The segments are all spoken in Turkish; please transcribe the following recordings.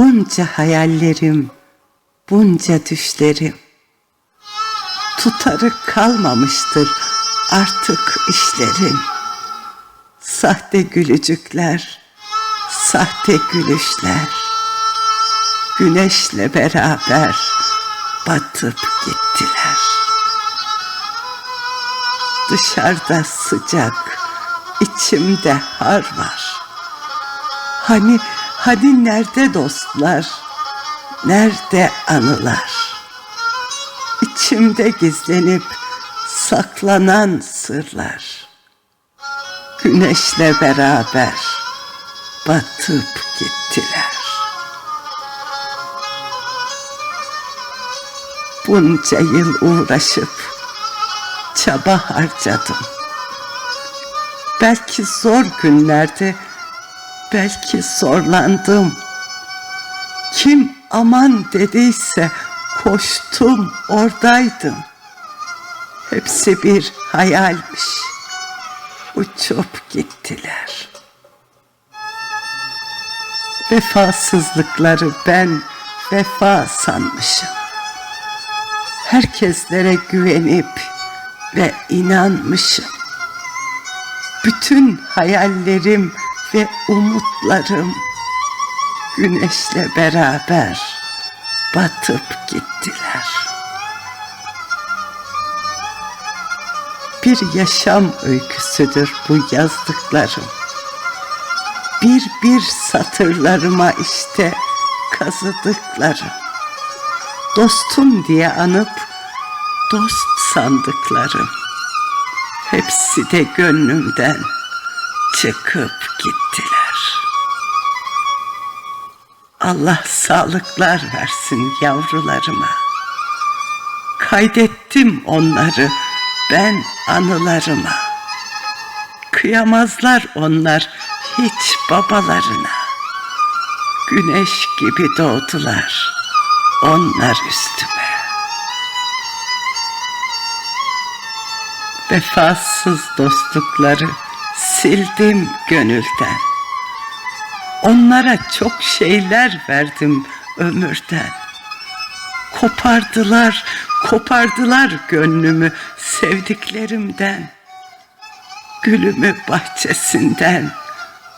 Bunca hayallerim, bunca düşlerim. Tutarı kalmamıştır artık işlerin. Sahte gülücükler, sahte gülüşler. Güneşle beraber batıp gittiler. Dışarıda sıcak, içimde har var. Hani, hani nerede dostlar, nerede anılar? İçimde gizlenip saklanan sırlar. Güneşle beraber batıp gittiler. Bunca yıl uğraşıp çaba harcadım. Belki zor günlerde, belki zorlandım. Kim aman dediyse koştum oradaydım. Hepsi bir hayalmiş. Uçup gittiler. Vefasızlıkları ben vefa sanmışım. Herkeslere güvenip ve inanmışım. Bütün hayallerim ve umutlarım güneşle beraber batıp gittiler. Bir yaşam öyküsüdür bu yazdıklarım. Bir bir satırlarıma işte kazıdıklarım. Dostum diye anıp dost sandıklarım. Hepsi de gönlümden çıkıp gittiler. Allah sağlıklar versin yavrularıma. Kaydettim onları ben anılarıma. Kıyamazlar onlar hiç babalarına. Güneş gibi doğdular onlar üstüme. Vefasız dostlukları sildim gönülden. Onlara çok şeyler verdim ömürden. Kopardılar, kopardılar gönlümü sevdiklerimden. Gülümü bahçesinden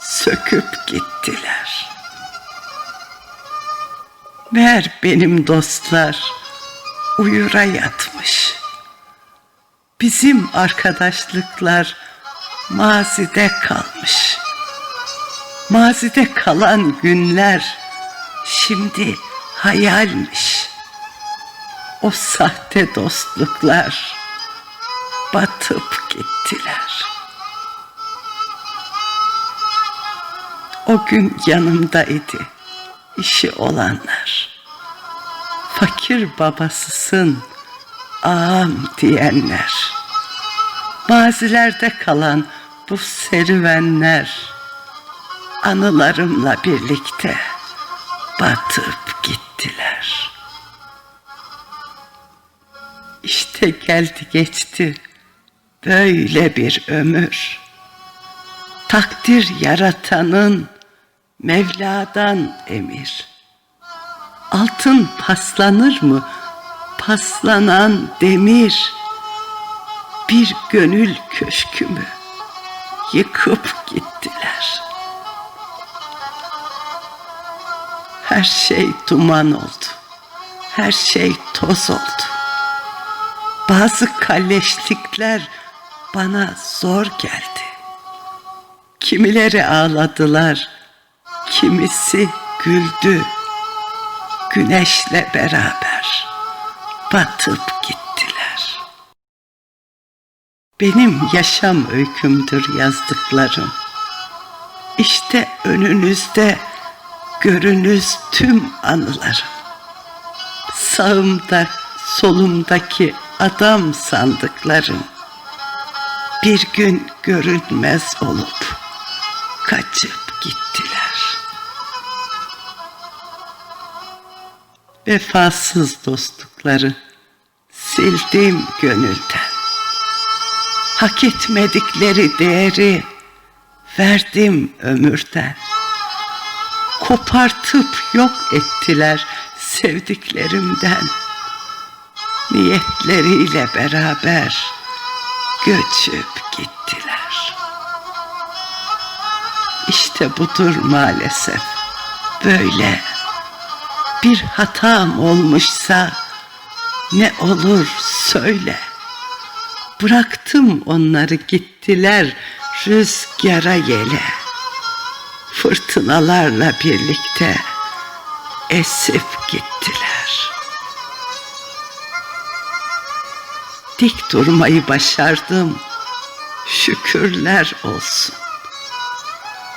söküp gittiler. Meğer benim dostlar uyura yatmış. Bizim arkadaşlıklar mazide kalmış. Mazide kalan günler şimdi hayalmiş. O sahte dostluklar batıp gittiler. O gün yanımdaydı işi olanlar. Fakir babasısın ağam diyenler. Mazilerde kalan bu serüvenler anılarımla birlikte batıp gittiler. İşte geldi geçti böyle bir ömür. Takdir yaratanın Mevla'dan emir. Altın paslanır mı? Paslanan demir. Bir gönül köşkümü yıkıp gittiler. Her şey duman oldu. Her şey toz oldu. Bazı kalleşlikler bana zor geldi. Kimileri ağladılar, kimisi güldü. Güneşle beraber batıp gittiler. Benim yaşam öykümdür yazdıklarım. İşte önünüzde görünüz tüm anılarım. Sağımda, solumdaki adam sandıklarım. Bir gün görünmez olup kaçıp gittiler. Vefasız dostlukları sildim gönülden. Hak etmedikleri değeri verdim ömürden. kopartıp yok ettiler sevdiklerimden. Niyetleriyle beraber göçüp gittiler. İşte budur maalesef böyle. Bir hatam olmuşsa ne olur söyle. Bıraktım onları gittiler rüzgara yele. Fırtınalarla birlikte esip gittiler. Dik durmayı başardım. Şükürler olsun.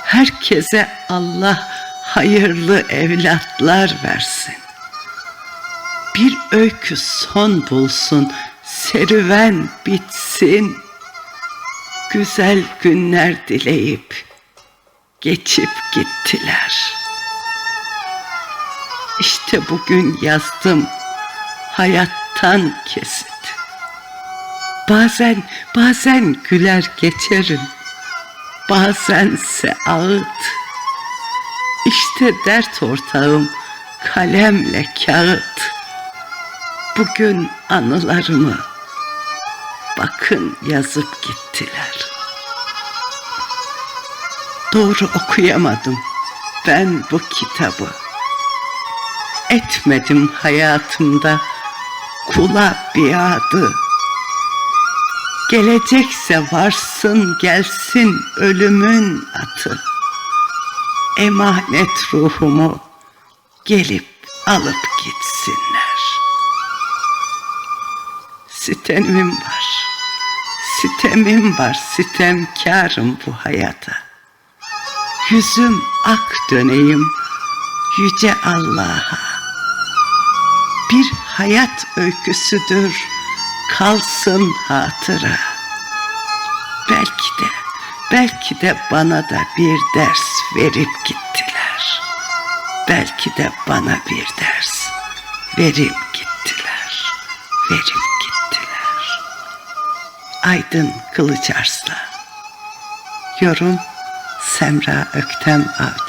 Herkese Allah hayırlı evlatlar versin. Bir öykü son bulsun, serüven bitsin. Güzel günler dileyip geçip gittiler. İşte bugün yazdım hayattan kesit. Bazen bazen güler geçerim. Bazense ağıt. İşte dert ortağım kalemle kağıt. Bugün anılarımı bakın yazıp gittiler. Doğru okuyamadım ben bu kitabı. Etmedim hayatımda kula biadı. Gelecekse varsın gelsin ölümün atı. Emanet ruhumu gelip alıp gitsinler. Sitemim var, sitemim var, sitemkarım bu hayata. Yüzüm ak döneyim yüce Allah'a. Bir hayat öyküsüdür kalsın hatıra. Belki de, belki de bana da bir ders verip gittiler. Belki de bana bir ders verip gittiler. Verip. Aydın Kılıç Arslan Yorum Semra Öktem Avcı